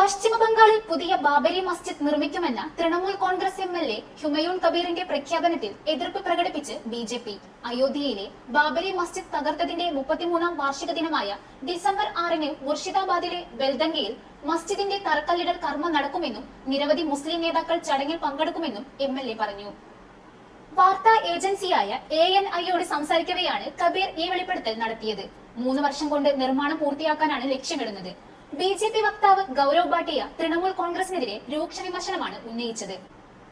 പശ്ചിമ ബംഗാളിൽ പുതിയ Babri Masjid നിർമ്മിക്കുമെന്ന Trinamool Congress M L A Humayun കബീറിന്റെ പ്രഖ്യാപനത്തിൽ എതിർപ്പ് പ്രകടിപ്പിച്ച് ബി ജെ പി. അയോധ്യയിലെ ബാബരി മസ്ജിദ് തകർത്തതിന്റെ മുപ്പത്തിമൂന്നാം വാർഷിക ദിനമായ ഡിസംബർ ആറിന് മുർഷിദാബാദിലെ ബെൽദംഗയിൽ മസ്ജിദിന്റെ തറക്കല്ലിടൽ കർമ്മം നടക്കുമെന്നും നിരവധി മുസ്ലിം നേതാക്കൾ ചടങ്ങിൽ പങ്കെടുക്കുമെന്നും എം എൽ എ പറഞ്ഞു. വാർത്താ ഏജൻസിയായ എ എൻ ഐയോട് സംസാരിക്കവെയാണ് കബീർ ഈ വെളിപ്പെടുത്തൽ നടത്തിയത്. മൂന്ന് വർഷം കൊണ്ട് നിർമ്മാണം പൂർത്തിയാക്കാനാണ് ലക്ഷ്യമിടുന്നത്. ബി ജെ പി വക്താവ് ഗൗരവ് ഭാട്ടിയ തൃണമൂൽ കോൺഗ്രസിനെതിരെ രൂക്ഷ വിമർശനമാണ് ഉന്നയിച്ചത്.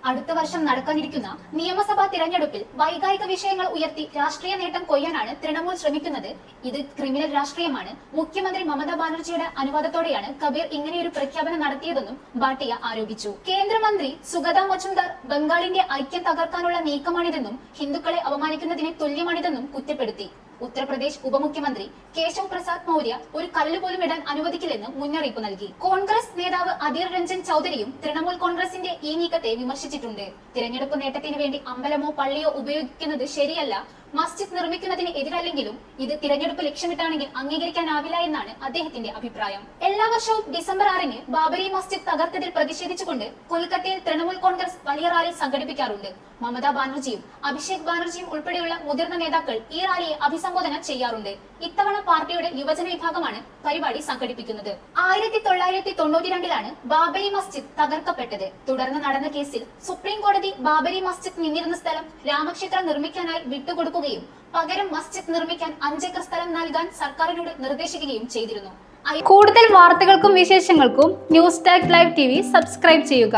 അടുത്ത വർഷം നടക്കാനിരിക്കുന്ന നിയമസഭാ തിരഞ്ഞെടുപ്പിൽ വൈകാരിക വിഷയങ്ങൾ ഉയർത്തി രാഷ്ട്രീയ നേട്ടം കൊയ്യാനാണ് തൃണമൂൽ ശ്രമിക്കുന്നത്. ഇത് ക്രിമിനൽ രാഷ്ട്രീയമാണ്. മുഖ്യമന്ത്രി മമതാ ബാനർജിയുടെ അനുവാദത്തോടെയാണ് കബീർ ഇങ്ങനെയൊരു പ്രഖ്യാപനം നടത്തിയതെന്നും ഭാട്ടിയ ആരോപിച്ചു. കേന്ദ്രമന്ത്രി സുഗത മജുംദാർ ബംഗാളിന്റെ ഐക്യം തകർക്കാനുള്ള നീക്കമാണിതെന്നും ഹിന്ദുക്കളെ അപമാനിക്കുന്നതിന് തുല്യമാണിതെന്നും കുറ്റപ്പെടുത്തി. ഉത്തർപ്രദേശ് ഉപമുഖ്യമന്ത്രി കേശവ് പ്രസാദ് മൗര്യ ഒരു കല്ലുപോലും ഇടാൻ അനുവദിക്കില്ലെന്ന് മുന്നറിയിപ്പ് നൽകി. കോൺഗ്രസ് നേതാവ് അധീർ രഞ്ജൻ ചൌധരിയും തൃണമൂൽ കോൺഗ്രസിന്റെ ഈ നീക്കത്തെ വിമർശിച്ചിട്ടുണ്ട് തിരഞ്ഞെടുപ്പ് നേട്ടത്തിന് വേണ്ടി അമ്പലമോ പള്ളിയോ ഉപയോഗിക്കുന്നത് ശരിയല്ല. മസ്ജിദ് നിർമ്മിക്കുന്നതിന് എതിരല്ലെങ്കിലും ഇത് തിരഞ്ഞെടുപ്പ് ലക്ഷ്യമിട്ടാണെങ്കിൽ അംഗീകരിക്കാനാവില്ല എന്നാണ് അദ്ദേഹത്തിന്റെ അഭിപ്രായം. എല്ലാ വർഷവും ഡിസംബർ ആറിന് ബാബരി മസ്ജിദ് തകർത്തതിൽ പ്രതിഷേധിച്ചുകൊണ്ട് കൊൽക്കത്തയിൽ തൃണമൂൽ കോൺഗ്രസ് വലിയ റാലി സംഘടിപ്പിക്കാറുണ്ട്. മമതാ ബാനർജിയും അഭിഷേക് ബാനർജിയും ഉൾപ്പെടെയുള്ള മുതിർന്ന നേതാക്കൾ ഈ റാലിയെ അഭിസംബോധന ചെയ്യാറുണ്ട്. ഇത്തവണ പാർട്ടിയുടെ യുവജന വിഭാഗമാണ് പരിപാടി സംഘടിപ്പിക്കുന്നത്. ആയിരത്തി തൊള്ളായിരത്തി തൊണ്ണൂറ്റി രണ്ടിലാണ് ബാബരി മസ്ജിദ് തകർക്കപ്പെട്ടത്. തുടർന്ന് നടന്ന കേസിൽ സുപ്രീം കോടതി ബാബരി മസ്ജിദ് നിന്നിരുന്ന സ്ഥലം രാമക്ഷേത്രം നിർമ്മിക്കാനായി വിട്ടുകൊടുക്കുകയും പകരം മസ്ജിദ് നിർമ്മിക്കാൻ അഞ്ചേക്കർ സ്ഥലം നൽകാൻ സർക്കാരിനോട് നിർദ്ദേശിക്കുകയും ചെയ്തിരുന്നു. കൂടുതൽ വാർത്തകൾക്കും വിശേഷങ്ങൾക്കും news tag live T subscribe ചെയ്യുക.